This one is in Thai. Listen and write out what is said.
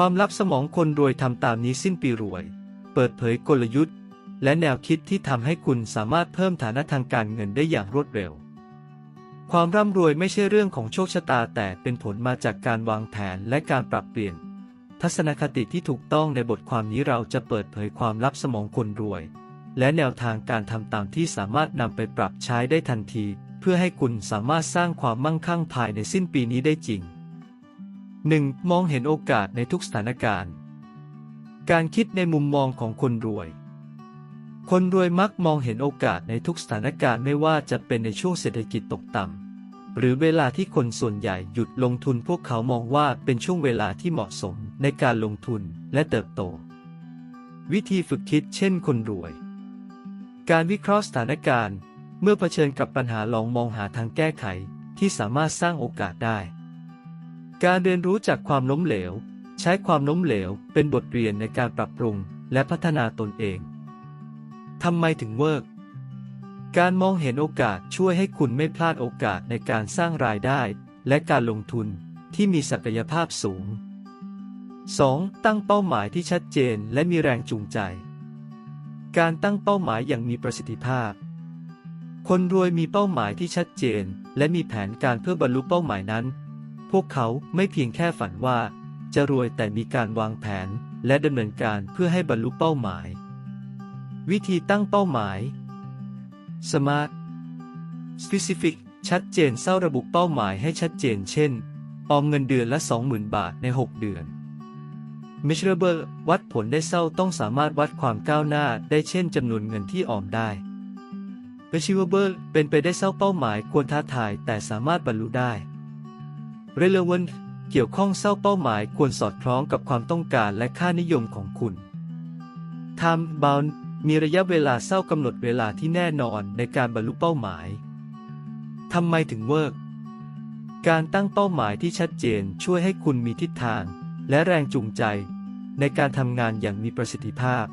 ความลับสมองคนรวยทำตามนี้สิ้นปีรวย เปิดเผยกลยุทธ์ และแนวคิดที่ทำให้คุณสามารถเพิ่มฐานะทางการเงินได้อย่างรวดเร็ว ความร่ำรวยไม่ใช่เรื่องของโชคชะตาแต่เป็นผลมาจากการวางแผนและการปรับเปลี่ยน ทัศนคติที่ถูกต้องในบทความนี้เราจะเปิดเผยความลับสมองคนรวย และแนวทางการทำตามที่สามารถนำไปปรับใช้ได้ทันที เพื่อให้คุณสามารถสร้างความมั่งคั่งภายในสิ้นปีนี้ได้จริง 1. มองเห็นโอกาสในทุกสถานการณ์ การคิดในมุมมองของคนรวย คนรวยมักมองเห็นโอกาสในทุกสถานการณ์ไม่ว่าจะเป็นในช่วงเศรษฐกิจตกต่ำหรือเวลาที่คนส่วนใหญ่หยุดลงทุนพวกเขามองว่าเป็นช่วงเวลาที่เหมาะสมในการลงทุนและเติบโต วิธีฝึกคิดเช่นคนรวย การวิเคราะห์สถานการณ์ เมื่อเผชิญกับปัญหาลองมองหาทางแก้ไขที่สามารถสร้างโอกาสได้ การเรียนรู้จากความล้มเหลว ใช้ความล้มเหลว เป็นบทเรียนในการปรับปรุงและพัฒนาตนเอง ทำไมถึงเวิร์กการมองเห็นโอกาสช่วยให้คุณไม่พลาดโอกาสในการสร้างรายได้ และการลงทุนที่มีศักยภาพสูง 2. ตั้งเป้าหมายที่ชัดเจนและมีแรงจูงใจ การตั้งเป้าหมายอย่างมีประสิทธิภาพ คนรวยมีเป้าหมายที่ชัดเจน และมีแผนการเพื่อบรรลุเป้าหมายนั้น พวกเขาไม่เพียงแค่ฝันว่า จะรวยแต่มีการวางแผนและดำเนินการเพื่อให้บรรลุเป้าหมาย วิธีตั้งเป้าหมาย Smart Specific ชัดเจนเศร้าระบุเป้าหมายให้ชัดเจน เช่น ออมเงินเดือนละ 20,000 บาทใน 6 เดือน Measurable วัดผลได้เศร้าต้องสามารถวัดความก้าวหน้าได้เช่นจำนวนเงินที่ออมได้ Achievable เป็นไปได้เศร้าเป้าหมายควรท้าทายแต่สามารถบรรลุได้ Relevant เกี่ยวข้องเศร้าเป้าหมายควรสอดคล้องกับความต้องการและค่านิยมของคุณ Time bound มีระยะเวลาเศร้ากำหนดเวลาที่แน่นอนในการบรรลุเป้าหมาย ทำไมถึงเวิร์กการตั้งเป้าหมายที่ชัดเจนช่วยให้คุณมีทิศทาง และแรงจูงใจ ในการทำงานอย่างมีประสิทธิภาพ